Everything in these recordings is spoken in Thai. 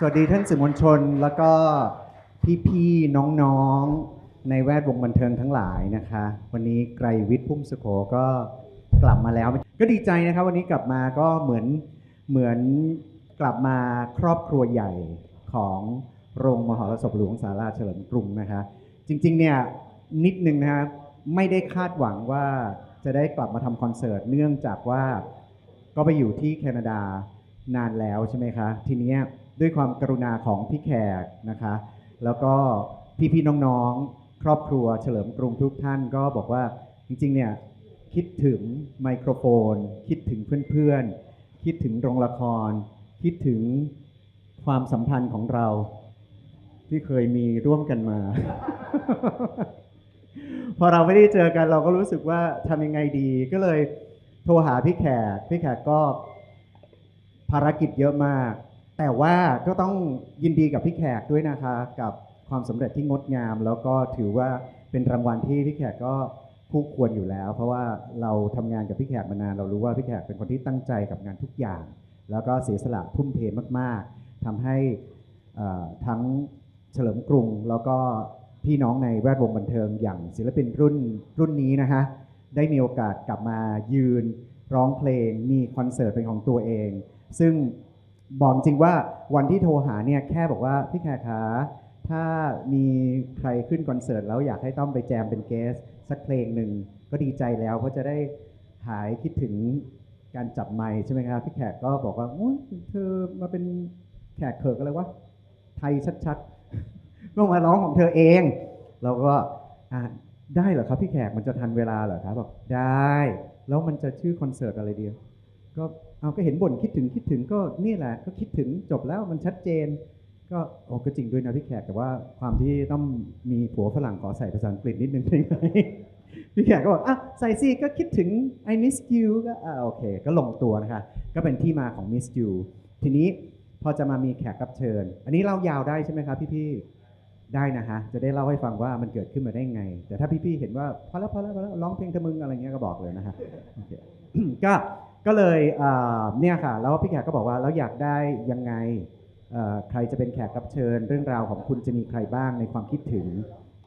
สวัสดีท่านสื่อมวลชนแล้วก็พี่ๆน้องๆในแวดวงบันเทิงทั้งหลายนะคะ วันนี้ไกรวิทย์พุ่มสุโขก็กลับมาแล้ว ก็ดีใจนะครับวันนี้กลับมาก็เหมือนเหมือนกลับมาครอบครัวใหญ่ของโรงมหรสพหลวงสาราเฉลิมกรุงนะคะ จริงๆเนี่ยนิดนึงนะครับไม่ได้คาดหวังว่าจะได้กลับมาทำคอนเสิร์ตเนื่องจากว่าก็ไปอยู่ที่แคนาดานานแล้วใช่ไหมคะ ทีเนี้ย ด้วยความกรุณาของพี่แขกนะคะ แล้วก็พี่ๆน้องๆ ครอบครัวเฉลิมกรุงทุกท่านก็บอกว่าจริงๆเนี่ยคิดถึงไมโครโฟน คิดถึงเพื่อนๆ คิดถึงโรงละคร คิดถึงความสัมพันธ์ของเรา ที่เคยมีร่วมกันมา พอเราไม่ได้เจอกันเราก็รู้สึกว่าทำยังไงดีก็เลยโทรหาพี่แขกพี่แขกก็ภารกิจเยอะมาก แต่ว่าก็ต้องยินดีกับพี่แขกด้วยนะคะ กับความสำเร็จที่งดงาม แล้วก็ถือว่าเป็นรางวัลที่พี่แขกก็คู่ควรอยู่แล้ว เพราะว่าเราทำงานกับพี่แขกมานาน เรารู้ว่าพี่แขกเป็นคนที่ตั้งใจกับงานทุกอย่าง แล้วก็เสียสละทุ่มเทมาก ๆทำให้เอ่อทั้งเฉลิมกรุง แล้วก็พี่น้องในแวดวงบันเทิงอย่างศิลปินรุ่นรุ่นนี้นะคะ ได้มีโอกาสกลับมายืนร้องเพลงมีคอนเสิร์ตเป็นของตัวเอง ซึ่ง บอกจริงว่าวันที่โทรหาเนี่ยแค่บอกว่าพี่แขกขาถ้ามีใครขึ้นคอนเสิร์ตแล้วอยากให้ต้อมไปแจมเป็นเกสสักเพลงหนึ่งก็ดีใจแล้วเพราะจะได้หายคิดถึงการจับไมค์ใช่ไหมครับพี่แขกก็บอกว่าอุ๊ยเธอมาเป็นแขกเขิกอะไรวะไทยชัดๆก็มาร้องของเธอเอง เราก็ได้เหรอครับพี่แขกมันจะทันเวลาเหรอครับบอกได้ แล้วมันจะชื่อคอนเสิร์ตอะไรเดียวก็ เอาก็เห็นบ่นคิดถึงคิดถึงก็นี่แหละ ก็คิดถึงจบแล้วมันชัดเจน ก็โอ้ก็จริงด้วยนะพี่แขกแต่ว่าความที่ต้องมีผัวฝรั่งขอใส่ภาษาอังกฤษนิดนึงได้ไหมพี่แขกก็บอกอะใส่สิก็คิดถึง I miss you ก็อ่าโอเค ก็ลงตัวนะคะก็เป็นที่มาของ miss you ทีนี้พอจะมามีแขกรับเชิญ อันนี้เล่ายาวได้ใช่ไหมครับพี่ๆได้นะฮะจะได้เล่าให้ฟังว่ามันเกิดขึ้นมาได้ไง แต่ถ้าพี่ๆเห็นว่าพอแล้วพอแล้วพอแล้วร้องเพลงเธอมึงอะไรเงี้ยก็บอกเลยนะฮะก็ ก็เลยเนี่ยค่ะแล้วพี่แขกก็บอกว่าแล้วอยากได้ยังไงใครจะเป็นแขกรับเชิญ เรื่องราวของคุณจะมีใครบ้างในความคิดถึง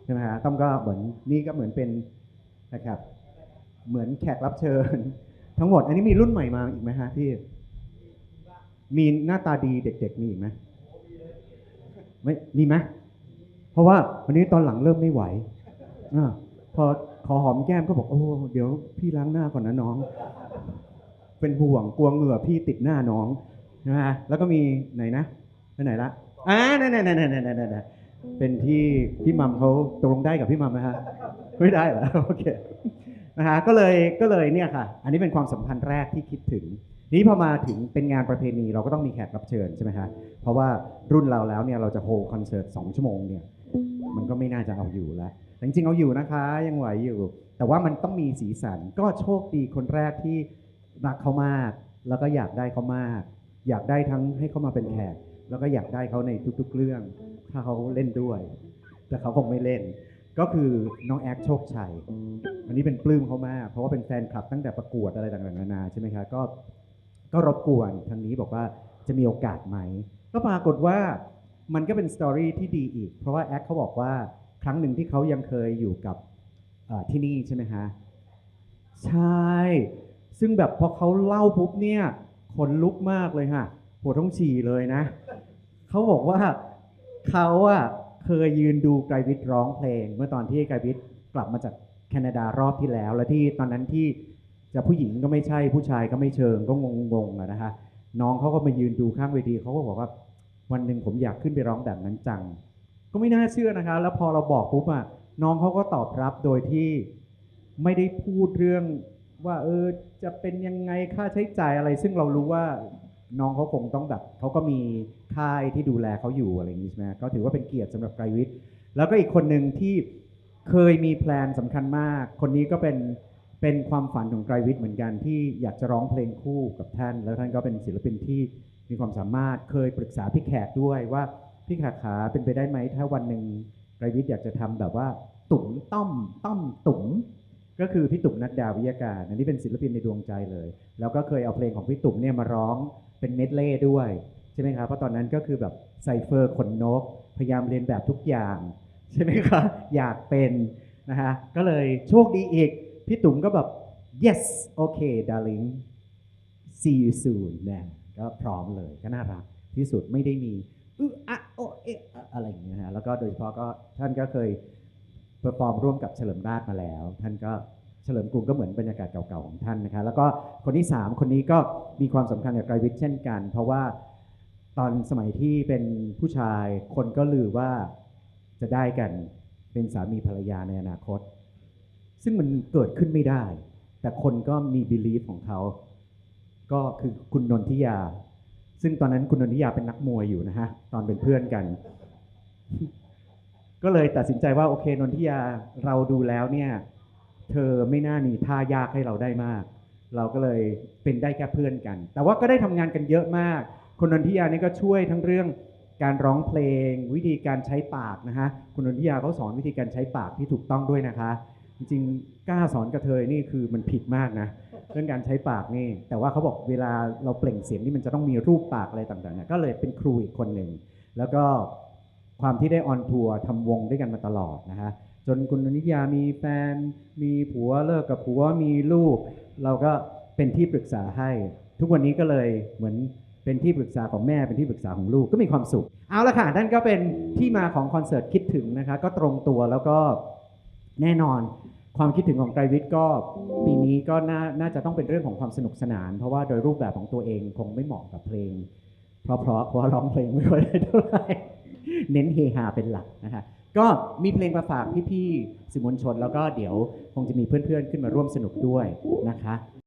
ใช่ไหมฮะต้องก็เหมือนนี่ก็เหมือนเป็นนะครับเหมือนแขกรับเชิญ ทั้งหมด อันนี้มีรุ่นใหม่มาอีกไหมฮะพี่มีหน้าตาดีเด็ก ๆ มีอีกไหมไม่มีไหมเพราะว่าวันนี้ตอนหลังเริ่มไม่ไหวอาพอขอหอมแก้มก็บอกโอ้เดี๋ยวพี่ล้างหน้าก่อนนะน้อง เป็นห่วงกลัวเหงื่อพี่ติดหน้าน้องนะฮะแล้วก็มีไหนนะไปไหนละอ่านั่นนั่นนั่นนั่นนั่นเป็นที่พี่มัมเขาตกลงได้กับพี่มัมไหมฮะไม่ได้เหรอโอเคนะฮะก็เลยก็เลยเนี่ยค่ะ อันนี้เป็นความสัมพันธ์แรกที่คิดถึงนี้พอมาถึงเป็นงานประเพณีเราก็ต้องมีแขกรับเชิญใช่ไหมคะเพราะว่ารุ่นเราแล้วเนี่ยเราจะโฮคอนเสิร์ตสองชั่วโมงเนี่ยมันก็ไม่น่าจะเอาอยู่แล้วแต่จริงๆเอาอยู่นะคะยังไหวอยู่ แต่ว่ามันต้องมีสีสันก็โชคดีคนแรกที่ รักเขามาก แล้วก็อยากได้เขามาก อยากได้ทั้งให้เขามาเป็นแขกแล้วก็อยากได้เขาในทุกๆเรื่อง ถ้าเขาเล่นด้วย แต่เขาคงไม่เล่น ก็คือน้องแอคโชคชัยอันนี้เป็นปลื้มเขามากเพราะว่าเป็นแฟนคลับตั้งแต่ประกวดอะไรต่างๆนานาใช่ไหมคะก็ก็รบกวนทางนี้บอกว่าจะมีโอกาสไหม ก็ปรากฏว่ามันก็เป็นสตอรี่ที่ดีอีก เพราะว่าแอคเขาบอกว่าครั้งหนึ่งที่เขายังเคยอยู่กับที่นี่ใช่ไหมฮะใช่ ซึ่งแบบพอเขาเล่าปุ๊บเนี่ยขนลุกมากเลยฮะปวดท้องฉี่เลยนะ เขาบอกว่าเขาอะเคยยืนดูไกรวิทร้องเพลง เมื่อตอนที่ไกรวิทกลับมาจากแคนาดารอบที่แล้ว และที่ตอนนั้นที่จะผู้หญิงก็ไม่ใช่ผู้ชายก็ไม่เชิงก็งงๆอะนะคะน้องเขาก็มายืนดูข้างเวทีเขาก็บอกว่าวันหนึ่งผมอยากขึ้นไปร้องแบบนั้นจัง ก็ไม่น่าเชื่อนะคะ แล้วพอเราบอกปุ๊บอะน้องเขาก็ตอบรับโดยที่ไม่ได้พูดเรื่อง ว่าเออจะเป็นยังไงค่าใช้จ่ายอะไร ซึ่งเรารู้ว่าน้องเขาคงต้องแบบเขาก็มีค่ายที่ดูแลเขาอยู่อะไรอย่างนี้ใช่ไหมก็ถือว่าเป็นเกียรติสำหรับไกรวิทย์แล้วก็อีกคนหนึ่งที่เคยมีแพลนสำคัญมาก คนนี้ก็เป็นเป็นความฝันของไกรวิทย์เหมือนกันที่อยากจะร้องเพลงคู่กับท่าน แล้วท่านก็เป็นศิลปินที่มีความสามารถเคยปรึกษาพี่แขกด้วยว่าพี่แขกขาเป็นไปได้ไหมถ้าวันหนึ่งไกรวิทย์อยากจะทำแบบว่า ตุ๋มต้อมต้อมตุ๋ม ก็คือพี่ตุ๋มนัดดาวิยาการอันนี้เป็นศิลปินในดวงใจเลย แล้วก็เคยเอาเพลงของพี่ตุ๋มเนี่ยมาร้องเป็นเมดเล่ด้วยใช่ไหมครับเพราะตอนนั้นก็คือแบบใส่เฟอร์ขนนก พยายามเรียนแบบทุกอย่างใช่ไหมครับอยากเป็นนะฮะก็เลยโชคดีอีก พี่ตุ๋มก็แบบ yes okay darling see you soon นะก็พร้อมเลยก็น่ารักที่สุดไม่ได้มีอึะอะโอเอะอะอะไรอย่างเงี้ยฮะแล้วก็โดยเฉพาะก็ท่านก็เคย เปอร์ฟอร์มร่วมกับเฉลิมราชมาแล้ว ท่านก็เฉลิมกรุงก็เหมือนบรรยากาศเก่าๆของท่านนะคะแล้วก็คนที่ 3 คนนี้ก็มีความสำคัญกับไกรวิทย์เช่นกัน เพราะว่าตอนสมัยที่เป็นผู้ชายคนก็ลือว่าจะได้กันเป็นสามีภรรยาในอนาคต ซึ่งมันเกิดขึ้นไม่ได้ แต่คนก็มีบิลีฟของเขา ก็คือคุณนนทิยา ซึ่งตอนนั้นคุณนนทิยาเป็นนักมวยอยู่นะฮะตอนเป็นเพื่อนกัน ก็เลยตัดสินใจว่าโอเคนนทิยาเราดูแล้วเนี่ยเธอไม่น่ามีท่ายากให้เราได้มาก เราก็เลยเป็นได้แค่เพื่อนกัน แต่ว่าก็ได้ทำงานกันเยอะมากคุณนนทิยานี่ก็ช่วยทั้งเรื่องการร้องเพลง วิธีการใช้ปากนะฮะคุณนนทิยาเขาสอนวิธีการใช้ปากที่ถูกต้องด้วยนะคะ จริงๆกล้าสอนกระเทยนี่คือมันผิดมากนะเรื่องการใช้ปากนี่ แต่ว่าเขาบอกเวลาเราเปล่งเสียงนี่มันจะต้องมีรูปปากอะไรต่างๆนี่ยก็เลยเป็นครูอีกคนหนึ่งแล้วก็ ความที่ได้ออนทัวร์ทำวงด้วยกันมาตลอดนะฮะจนคุณนิยามีแฟน มีผัวเลิกกับผัวมีลูก เราก็เป็นที่ปรึกษาให้ ทุกวันนี้ก็เลยเหมือนเป็นที่ปรึกษาของแม่เป็นที่ปรึกษาของลูกก็มีความสุข เอาละค่ะนั่นก็เป็นที่มาของคอนเสิร์ตคิดถึงนะคะก็ตรงตัวแล้วก็แน่นอนความคิดถึงของไกรวิทย์ก็ปีนี้ก็น่าน่าจะต้องเป็นเรื่องของความสนุกสนาน เพราะว่าโดยรูปแบบของตัวเองคงไม่เหมาะกับเพลง เพราะเพราะเพราะร้องเพลงไม่ค่อยได้เท่าไหร่ เน้นเฮฮาเป็นหลักนะคะก็มีเพลงมาฝากพี่ๆสื่อมวลชน แล้วก็เดี๋ยวคงจะมีเพื่อนๆขึ้นมาร่วมสนุกด้วยนะคะ